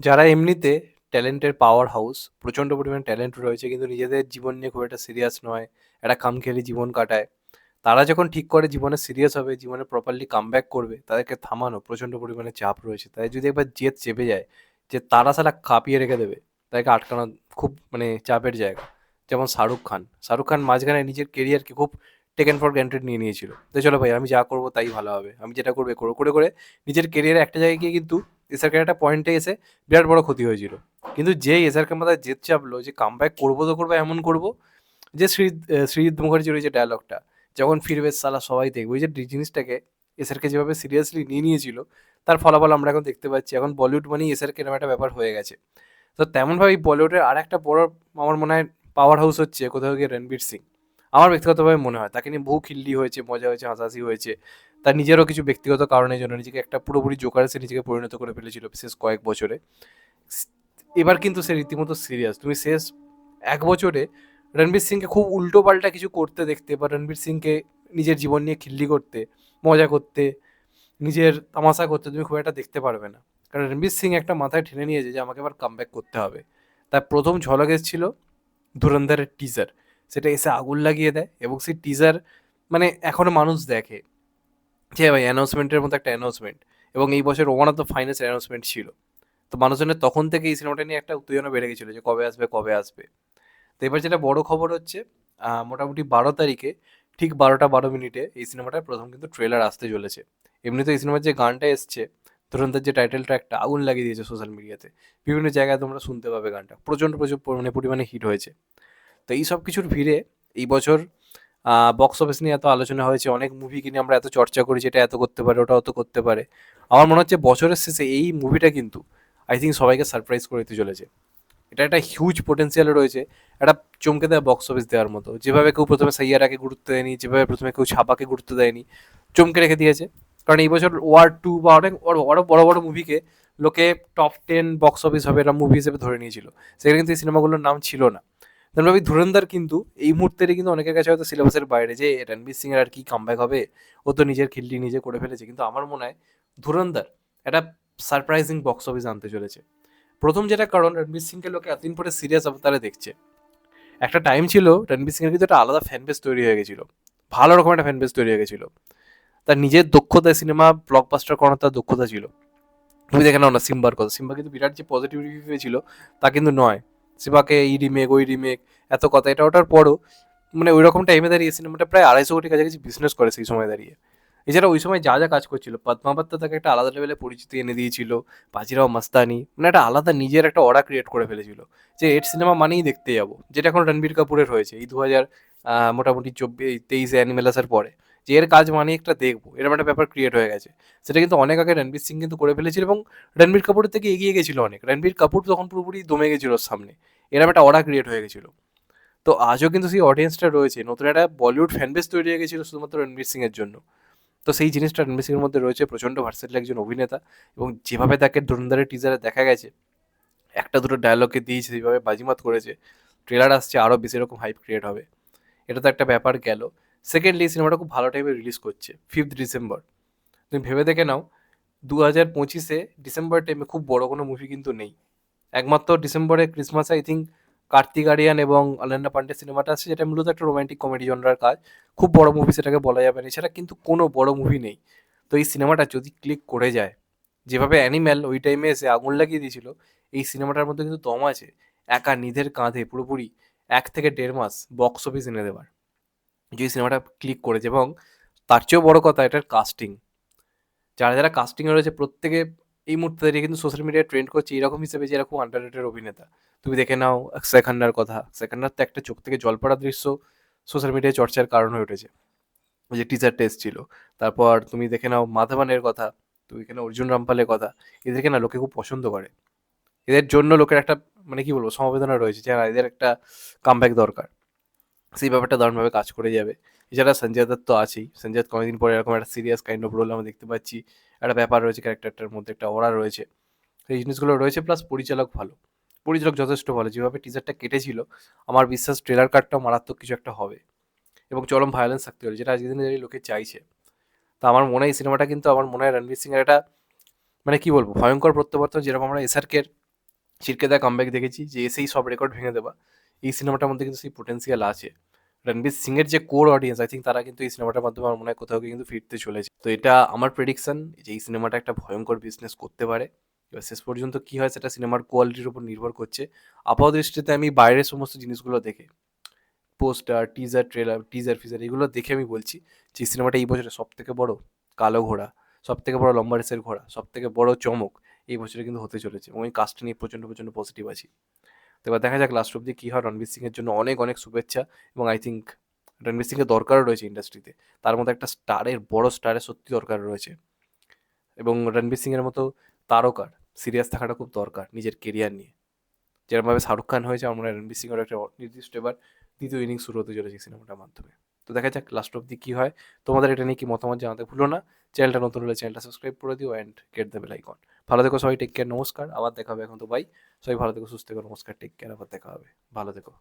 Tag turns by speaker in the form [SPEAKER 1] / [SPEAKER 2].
[SPEAKER 1] যারা এমনিতে ট্যালেন্টের power house, প্রচণ্ড পরিমাণে ট্যালেন্ট রয়েছে কিন্তু নিজেদের জীবন নিয়ে খুব একটা সিরিয়াস নয়, একটা খামখেয়ালি জীবন কাটায়। তারা যখন ঠিক করে জীবনে সিরিয়াস হবে, জীবনে প্রপারলি কামব্যাক করবে, তাদেরকে থামানো প্রচণ্ড পরিমাণে চাপ রয়েছে। তাদের যদি একবার জেদ চেপে যায় যে তারা শালা কাঁপিয়ে রেখে দেবে, তাদেরকে আটকানো খুব মানে চাপের জায়গা। যেমন শাহরুখ খান। শাহরুখ খান মাঝখানে নিজের কেরিয়ারকে খুব টেকেন ফর গ্রান্টেড নিয়ে নিয়েছিল। যে চলো ভাই আমি যা করব তাই ভালো হবে। আমি যেটা করব করব। করে, করে নিজের কেরিয়ারে একটা জায়গায় গিয়ে কিন্তু এসআরকের একটা পয়েন্টে এসে বিরাট বড় ক্ষতি হয়েছিল। কিন্তু যেই এসআরকের মাথায় জেদ চাপলো যে কাম ব্যাক করব তো করব, এমন করব, যে সৃজিত সৃজিত মুখার্জির ওই যে ডায়ালগটা যখন ফিরবে সালা সবাই দেখবে, ওই যে জিনিসটাকে এসআরকে যেভাবে সিরিয়াসলি নিয়ে নিয়েছিল, তার ফলাফল আমরা এখন দেখতে পাচ্ছি। এখন বলিউড মানেই এসআরকে এরকম একটা ব্যাপার হয়ে গেছে। তো তেমনভাবেই বলিউডের আর একটা বড়, আমার মনে হয় পাওয়ার হাউস হচ্ছে কোথাও গিয়ে রণবীর সিং। আমার ব্যক্তিগতভাবে মনে হয়, তাকে নিয়ে বহু খিল্লি হয়েছে, মজা হয়েছে, হাসাহাসি হয়েছে। তার নিজেরও কিছু ব্যক্তিগত কারণের জন্য নিজেকে একটা পুরোপুরি জোকারে সে নিজেকে পরিণত করে ফেলেছিল শেষ কয়েক বছরে। এবার কিন্তু সে রীতিমতো সিরিয়াস তুমি শেষ এক বছরে রণবীর সিংকে খুব উল্টো পাল্টা কিছু করতে দেখতে বা রণবীর সিংকে নিজের জীবন নিয়ে খিল্লি করতে, মজা করতে, নিজের তামাশা করতে তুমি খুব একটা দেখতে পারবে না। কারণ রণবীর সিং একটা মাথায় ঠেনে নিয়েছে যে আমাকে এবার কামব্যাক করতে হবে। তার প্রথম ঝলক এসেছিল ধুরন্ধরের টিজার সেটা এসে আগুন লাগিয়ে দেয় এবং সেই টিজার মানে এখনও মানুষ দেখে যে ভাই অ্যানাউন্সমেন্টের মতো একটা অ্যানাউন্সমেন্ট এবং এই বছর one of the finest announcement ছিল। তো মানুষজনের তখন থেকে এই সিনেমাটা নিয়ে একটা উত্তেজনা বেড়ে গেছিল যে কবে আসবে কবে আসবে। তো এবার যেটা বড় খবর হচ্ছে মোটামুটি বারো তারিখে ঠিক বারোটা বারো মিনিটে এই সিনেমাটার প্রথম কিন্তু ট্রেলার আসতে চলেছে। এমনিতে এই সিনেমার যে গানটা এসছে ধরুনদের যে টাইটেল ট্র্যাকটা আগুন লাগিয়ে দিয়েছে সোশ্যাল মিডিয়াতে বিভিন্ন জায়গায় তোমরা শুনতে পাবে গানটা। প্রচণ্ড প্রচুর মানে পরিমাণে হিট হয়েছে। তো এই সব কিছুর ভিড়ে এই বছর বক্স অফিস নিয়ে এত আলোচনা হয়েছে, অনেক মুভি কিনে আমরা এত চর্চা করি যেটা এত করতে পারে ওটা অত করতে পারে। আমার মনে হচ্ছে বছরের শেষে এই মুভিটা কিন্তু আই থিঙ্ক সবাইকে সারপ্রাইজ করে দিতে চলেছে। এটা একটা হিউজ পোটেন্সিয়াল রয়েছে, একটা চমকে দেয় বক্স অফিস দেওয়ার মতো। যেভাবে কেউ প্রথমে সাইয়ারাকে গুরুত্ব দেয়নি, যেভাবে প্রথমে কেউ ছাপাকে গুরুত্ব দেয়নি, চমকে রেখে দিয়েছে। কারণ এই বছর ওয়ার টু বা অনেক বড় বড় বড় মুভিকে লোকে টপ টেন বক্স অফিস হবে এরকম মুভি হিসেবে ধরে নিয়েছিল। সেখানে কিন্তু এই সিনেমাগুলোর নাম ছিল না। তেমন ভাবি ধুরন্ধর কিন্তু এই মুহূর্তে কিন্তু অনেকের কাছে হয়তো সিলেবাসের বাইরে যে রণবীর সিং এর আর কি কামব্যাক হবে, ও তো নিজের খিল্লি নিজে করে ফেলেছে। কিন্তু আমার মনে হয় ধুরন্ধর একটা সারপ্রাইজিং বক্স অফিস আনতে চলেছে। প্রথম যেটা কারণ, রণবীর সিংকে লোকে এতদিন পরে সিরিয়াস অবতারে দেখছে। একটা টাইম ছিল রণবীর সিংয়ের কিন্তু একটা আলাদা ফ্যান বেস তৈরি হয়ে গেছিল। ভালো রকম একটা ফ্যান বেস তৈরি হয়ে গেছিল। তার নিজের দক্ষতায় সিনেমা ব্লকবাস্টার করানোর তার দক্ষতা ছিল। তুমি দেখে নাও না সিম্বার কথা। সিম্বা কিন্তু বিরাট যে পজিটিভ রিভিউ পেয়েছিল, তা কিন্তু নয়। সিম্বাকে ই রিমেক ওই রিমেক এত কথা। এটা ওটার পরও মানে ওই রকম টাইমে দাঁড়িয়ে সিনেমাটা প্রায় আড়াইশো কোটি কাছাকাছি বিজনেস করে সেই সময় দাঁড়িয়ে। এছাড়া ওই সময় যা যা কাজ করছিল পদ্মাবত্তা তাকে একটা আলাদা লেভেলে পরিচিতি এনে দিয়েছিল বাজিরাও মাস্তানি মানে একটা আলাদা নিজের একটা অর্ডার ক্রিয়েট করে ফেলেছিল। যে এর সিনেমা মানেই দেখতে যাব, যেটা এখন রণবীর কাপুরের হয়েছে, এই দু হাজার মোটামুটি চব্বিশ, তেইশে অ্যানিমেল আসার পরে। যে এর কাজ মানে একটা দেখব, এরকম একটা ব্যাপার ক্রিয়েট হয়ে গেছে। সেটা কিন্তু অনেক আগে রণবীর সিং কিন্তু করে ফেলেছিল এবং রণবীর কাপুরের থেকে এগিয়ে গেছিল অনেক। রণবীর কাপুর তখন পুরোপুরি দমে গেছিল সামনে। এরকম একটা অর্ডার ক্রিয়েট হয়ে গেছিল। তো আজও কিন্তু সেই অডিয়েন্সটা রয়েছে। নতুন একটা বলিউড ফ্যানবেস তৈরি হয়ে গেছিল শুধুমাত্র রণবীর সিংয়ের জন্য। তো সেই জিনিসটা রণবীর মধ্যে রয়েছে। প্রচণ্ড ভার্সেটাইল একজন অভিনেতা এবং যেভাবে তাকে ধরুনদারের টিজারে দেখা গেছে, একটা দুটো ডায়লগকে দিয়েছে, সেইভাবে বাজিমাত করেছে ট্রেলার আসছে, আরও বেশি এরকম হাইপ ক্রিয়েট হবে। এটা তো একটা ব্যাপার গেল। সেকেন্ডলি সিনেমাটা খুব ভালো টাইমে রিলিজ করছে ফিফথ ডিসেম্বর তুমি ভেবে দেখে নাও দু হাজার পঁচিশে ডিসেম্বর টাইমে খুব বড় কোনো মুভি কিন্তু নেই। একমাত্র ডিসেম্বরে Christmas I think Kartik Aaryan এবং অলেন্ডা পান্ডে সিনেমাটা আছে, যেটা মূলত একটা রোমান্টিক কমেডি জনরার কাজ। খুব বড় মুভি সেটাকে বলা যাবে না, এছাড়া কিন্তু কোনো বড় মুভি নেই। তো এই সিনেমাটা যদি ক্লিক করে যায়, যেভাবে অ্যানিম্যাল ওই টাইমে এসে আগুন লাগিয়ে দিয়েছিল, এই সিনেমাটার মধ্যে কিন্তু দম আছে। একা নিধের কাঁধে পুরোপুরি এক থেকে দেড় মাস বক্স অফিস এনে দেওয়ার যে সিনেমাটা ক্লিক করেছে এবং তার চেয়েও বড় কথা এটার কাস্টিং যারা যারা কাস্টিংয়ে রয়েছে, প্রত্যেকে এই মুহূর্তে দাঁড়িয়ে কিন্তু সোশ্যাল মিডিয়ায় ট্রেন্ড করছে এরকম হিসেবে যে এরকম আন্ডার অভিনেতা। তুমি দেখে নাও অক্ষয় খান্নার কথা। অক্ষয় খান্নার তো একটা চোখ থেকে জল পড়া দৃশ্য সোশ্যাল মিডিয়ায় চর্চার কারণ হয়ে উঠেছে। ওই যে টিচার টেস্ট ছিল। তারপর তুমি দেখে নাও মাধবানের কথা, তুমি এখানে অর্জুন রামপালের কথা। এদেরকে না লোকে খুব পছন্দ করে। এদের জন্য লোকের একটা মানে কি বলব সমবেদনা রয়েছে যে এদের একটা কামব্যাক দরকার। সেই ব্যাপারটা দারুণভাবে কাজ করে যাবে। এছাড়া সঞ্জয় দত্ত আছেই। সঞ্জয় কয়েকদিন পরে এরকম একটা সিরিয়াস কাইন্ড অফ রোল আমরা দেখতে পাচ্ছি। একটা ব্যাপার রয়েছে ক্যারেক্টারটার মধ্যে একটা ওরা রয়েছে। এই জিনিসগুলো রয়েছে প্লাস পরিচালক ভালো। পরিচালক যথেষ্ট ভালো। যেভাবে টিজারটা কেটেছিল, আমার বিশ্বাস ট্রেলার কার্ডটাও মারাত্মক কিছু একটা হবে। এবং চরম ভায়োলেন্স থাকতে পারে, যেটা আজকের দিনে লোকে চাইছে। তা আমার মনে হয় সিনেমাটা কিন্তু, আমার মনে হয় রণবীর সিংয়ের একটা মানে কি বলব, ভয়ঙ্কর প্রত্যাবর্তন। যেরকম আমরা এসআরকের শিরকে দা কামব্যাক দেখেছি, যে এসেই সব রেকর্ড ভেঙে দেবা এই সিনেমাটার মধ্যে কিন্তু সেই পোটেন্সিয়াল আছে। রণবীর সিং এর যে কোর অডিয়েন্স আই থিঙ্ক তারা কিন্তু এই সিনেমাটার মাধ্যমে আমার মনে হয় কোথাও কিন্তু ফিরতে চলেছে। তো এটা আমার প্রেডিকশন যে এই সিনেমাটা একটা ভয়ঙ্কর বিজনেস করতে পারে। এবার শেষ পর্যন্ত কি হয় সেটা সিনেমার কোয়ালিটির উপর নির্ভর করছে। আপাতত দৃষ্টিতে আমি বাইরের সমস্ত জিনিসগুলো দেখে পোস্টার টিজার ট্রেলার টিজার ফিজার এগুলো দেখে আমি বলছি যে সিনেমাটা এই বছরে সব থেকে বড় কালো ঘোড়া সব থেকে বড় লম্বা রেসের ঘোড়া সব থেকে বড় চমক এই বছরে কিন্তু হতে চলেছে এবং এই কাজটা নিয়ে প্রচণ্ড প্রচণ্ড পজিটিভ আছি। তো এবার দেখা যাক লাস্ট অব্দি কী হয় রণবীর সিংয়ের জন্য। অনেক অনেক শুভেচ্ছা এবং আই থিঙ্ক রণবীর সিংয়ের দরকারও রয়েছে ইন্ডাস্ট্রিতে তার মধ্যে একটা স্টারের বড় স্টারের সত্যি দরকার রয়েছে। এবং রণবীর সিংয়ের মতো তারকার সিরিয়াস থাকাটা খুব দরকার নিজের কেরিয়ার নিয়ে। যেরকমভাবে শাহরুখ খান হয়েছে, আমার রণবীর সিংয়ের একটা নির্দিষ্ট এবার দ্বিতীয় ইনিংস শুরু হতে চলেছে সিনেমাটার মাধ্যমে। তো দেখা যাক লাস্ট অব্দি কী হয়। তোমাদের এটা নিয়ে কি মতামত জানাতে ভুলো না। চ্যানেলটা নতুন হলে চ্যানেলটা সাবস্ক্রাইব করে দিও and get the bell icon ভালো থেকো সবাই টেক কেয়ার নমস্কার। আবার দেখা হবে এখন তো বাই সবাই ভালো থেকো সুস্থ থেকো নমস্কার টেক কেয়ার আবার দেখা হবে। ভালো থেকো।